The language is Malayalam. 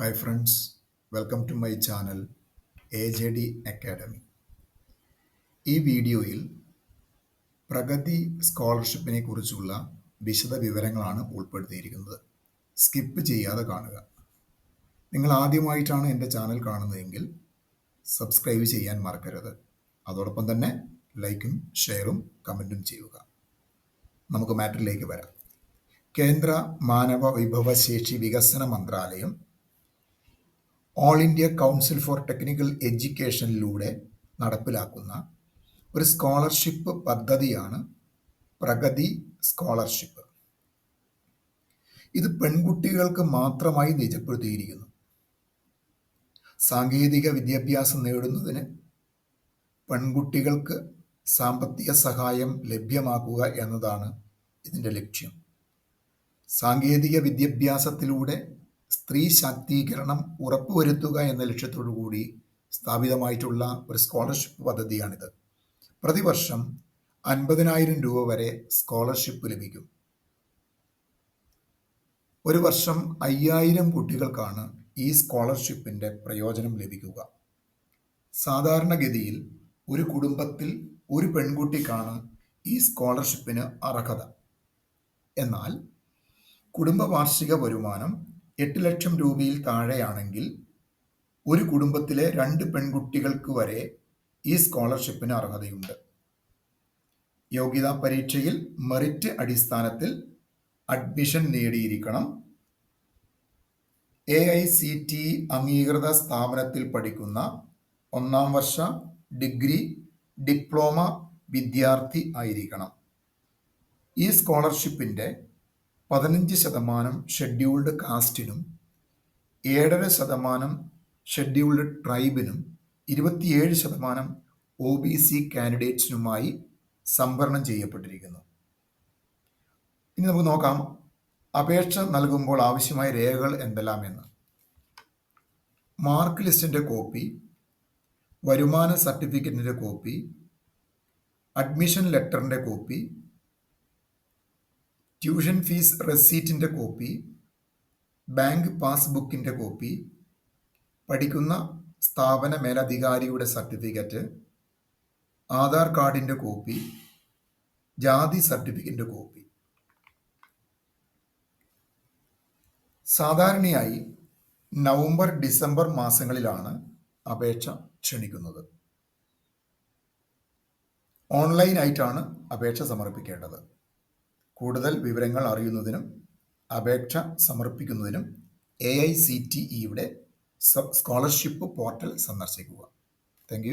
Hi friends welcome to my channel A J D academy ഈ വീഡിയോയിൽ പ്രഗതി സ്കോളർഷിപ്പിനെ കുറിച്ചുള്ള വിശദ വിവരങ്ങളാണ് ഉൾപ്പെടുത്തിയിരിക്കുന്നത്. സ്കിപ്പ് ചെയ്യാതെ കാണുക. നിങ്ങൾ ആദ്യമായിട്ടാണ് എന്റെ ചാനൽ കാണുന്നതെങ്കിൽ സബ്സ്ക്രൈബ് ചെയ്യാൻ മറക്കരുത്. അതോടൊപ്പം തന്നെ ലൈക്കും ഷെയറും കമന്റും ചെയ്യുക. നമുക്ക് മാറ്ററിലേക്ക് വരാം. കേന്ദ്ര മാനവ വിഭവശേഷി വികസന മന്ത്രാലയം all India council for technical എഡ്യൂക്കേഷനിലൂടെ നടപ്പിലാക്കുന്ന ഒരു സ്കോളർഷിപ്പ് പദ്ധതിയാണ് പ്രഗതി സ്കോളർഷിപ്പ്. ഇത് പെൺകുട്ടികൾക്ക് മാത്രമായി നിജപ്പെടുത്തിയിരിക്കുന്നു. സാങ്കേതിക വിദ്യാഭ്യാസം നേടുന്നതിന് പെൺകുട്ടികൾക്ക് സാമ്പത്തിക സഹായം ലഭ്യമാക്കുക എന്നതാണ് ഇതിന്റെ ലക്ഷ്യം. സാങ്കേതിക വിദ്യാഭ്യാസത്തിലൂടെ സ്ത്രീ ശാക്തീകരണം ഉറപ്പുവരുത്തുക എന്ന ലക്ഷ്യത്തോടു കൂടി സ്ഥാപിതമായിട്ടുള്ള ഒരു സ്കോളർഷിപ്പ് പദ്ധതിയാണിത്. പ്രതിവർഷം അൻപതിനായിരം രൂപ വരെ സ്കോളർഷിപ്പ് ലഭിക്കും. ഒരു വർഷം അയ്യായിരം കുട്ടികൾക്കാണ് ഈ സ്കോളർഷിപ്പിന്റെ പ്രയോജനം ലഭിക്കുക. സാധാരണഗതിയിൽ ഒരു കുടുംബത്തിൽ ഒരു പെൺകുട്ടിക്കാണ് ഈ സ്കോളർഷിപ്പിന് അർഹത. എന്നാൽ കുടുംബ വാർഷിക വരുമാനം എട്ട് ലക്ഷം രൂപയിൽ താഴെയാണെങ്കിൽ ഒരു കുടുംബത്തിലെ രണ്ട് പെൺകുട്ടികൾക്ക് വരെ ഈ സ്കോളർഷിപ്പിന് അർഹതയുണ്ട്. യോഗ്യതാ പരീക്ഷയിൽ മെറിറ്റ് അടിസ്ഥാനത്തിൽ അഡ്മിഷൻ നേടിയിരിക്കണം. എ ഐ സി ടി അംഗീകൃത സ്ഥാപനത്തിൽ പഠിക്കുന്ന ഒന്നാം വർഷ ഡിഗ്രി ഡിപ്ലോമ വിദ്യാർത്ഥി ആയിരിക്കണം. ഈ സ്കോളർഷിപ്പിന്റെ പതിനഞ്ച് ശതമാനം ഷെഡ്യൂൾഡ് കാസ്റ്റിനും ഏഴര ശതമാനം ഷെഡ്യൂൾഡ് ട്രൈബിനും ഇരുപത്തിയേഴ് ശതമാനം ഒ ബി സി കാൻഡിഡേറ്റ്സിനുമായി സംവരണം ചെയ്യപ്പെട്ടിരിക്കുന്നു. ഇനി നമുക്ക് നോക്കാം അപേക്ഷ നൽകുമ്പോൾ ആവശ്യമായ രേഖകൾ എന്തെല്ലാം എന്ന്. മാർക്ക് ലിസ്റ്റിന്റെ കോപ്പി വരുമാന സർട്ടിഫിക്കറ്റിന്റെ കോപ്പി അഡ്മിഷൻ ലെറ്ററിന്റെ കോപ്പി ട്യൂഷൻ ഫീസ് റെസീറ്റിന്റെ കോപ്പി ബാങ്ക് പാസ്ബുക്കിന്റെ കോപ്പി പഠിക്കുന്ന സ്ഥാപന മേലധികാരിയുടെ സർട്ടിഫിക്കറ്റ് ആധാർ കാർഡിന്റെ കോപ്പി ജാതി സർട്ടിഫിക്കറ്റിന്റെ കോപ്പി. സാധാരണയായി നവംബർ ഡിസംബർ മാസങ്ങളിലാണ് അപേക്ഷ ക്ഷണിക്കുന്നത്. ഓൺലൈനായിട്ടാണ് അപേക്ഷ സമർപ്പിക്കേണ്ടത്. കൂടുതൽ വിവരങ്ങൾ അറിയുന്നതിനും അപേക്ഷ സമർപ്പിക്കുന്നതിനും എ ഐ സി ടി ഇയുടെ സ്കോളർഷിപ്പ് പോർട്ടൽ സന്ദർശിക്കുക. താങ്ക്